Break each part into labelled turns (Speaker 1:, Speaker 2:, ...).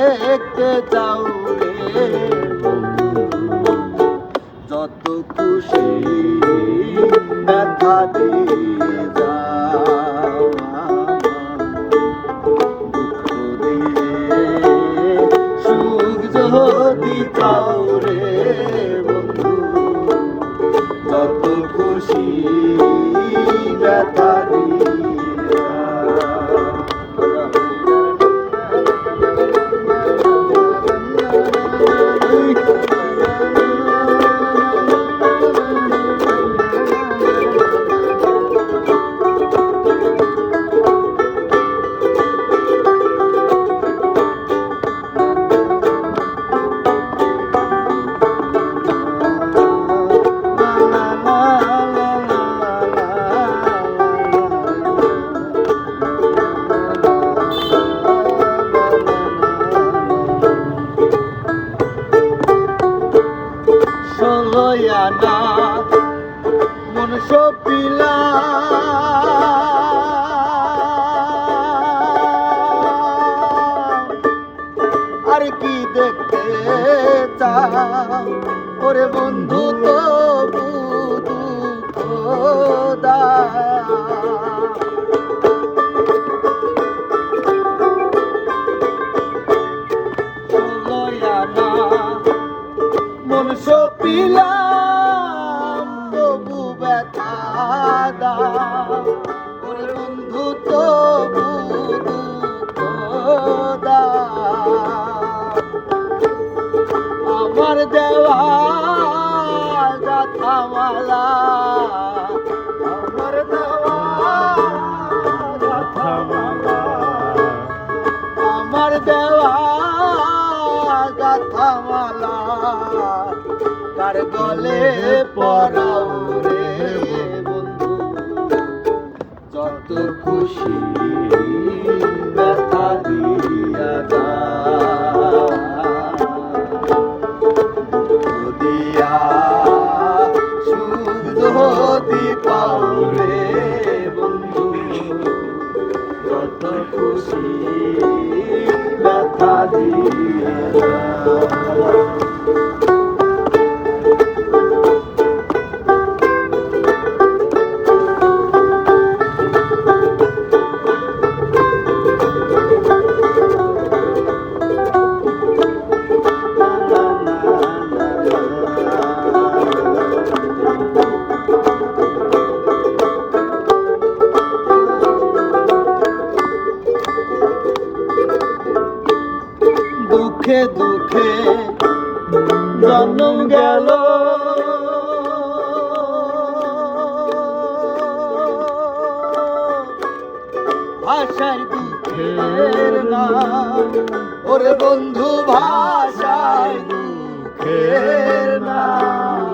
Speaker 1: দেখতে যাও রে যত খুশি ব্যথা দিয়ে সপিলা। আর কি দেখতে চা ওরে বন্ধু গাথামালা আমার দেওয়া গাথামালা আমার দেওয়া বন্ধু যত খুশি ব্যথা দিয়া দাও। যদি পাওরে বন্ধু যত খুশি ব্যথা দিয়া দুঃখে দুঃখে জন্ম গেল। ভাষায় দুঃখের নাম, ওরে বন্ধু ভাষায় নাম।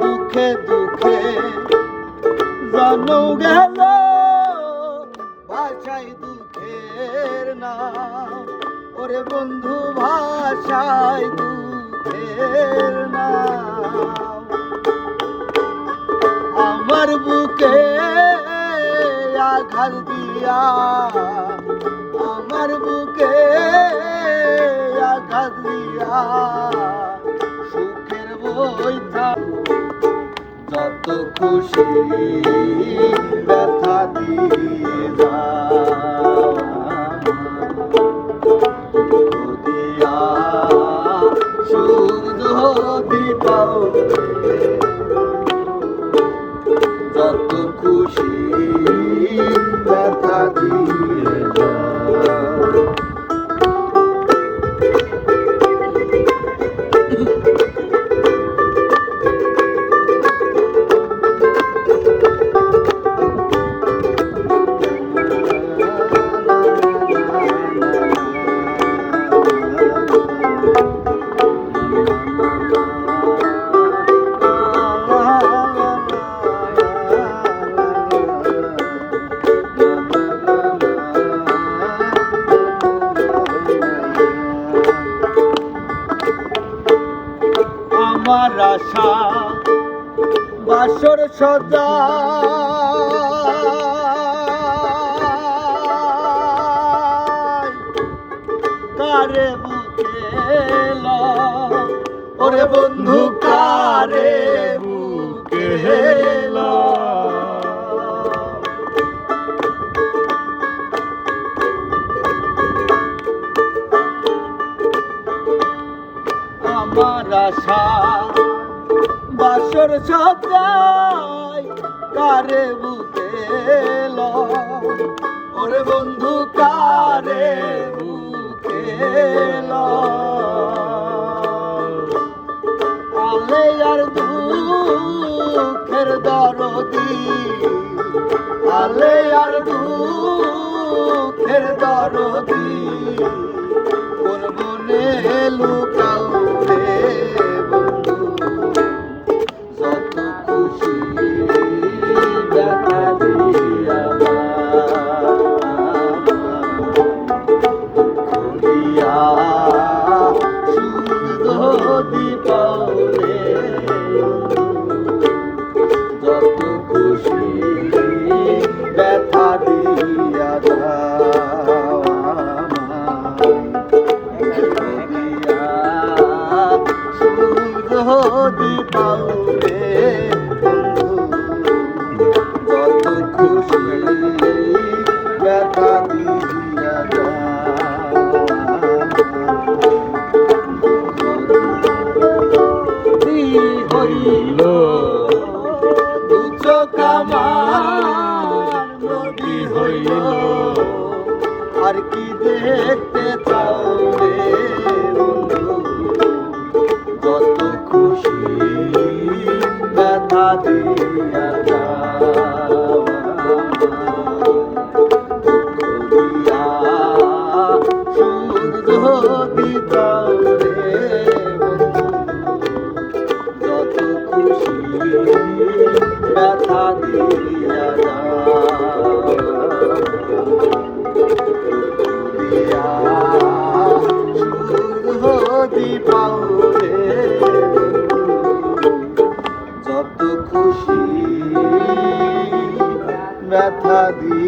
Speaker 1: দুঃখে দুঃখে জন্ম গেল। ভাষায় দুঃখের নাম। ওরে বন্ধু, ভাষায় দুঃখের নাম। আমার বুকে আঘাত দিয়া, আমার বুকে আঘাত দিয়া সুখের বইথা যত খুশি ব্যথা ব্যথা দিয়ে আসর সদা কারে বুকেল ওরে বন্ধু কারে বু বাসর সদাই কারে বুকে ওরে বন্ধু কারে বুকে আলে আর দুঃখের সুন্দর দীপালে যত খুশি ব্যথা যত খুশি ব্যথা দিয়া দিয়া সুরহদি যত খুশি ব্যথা দিয়া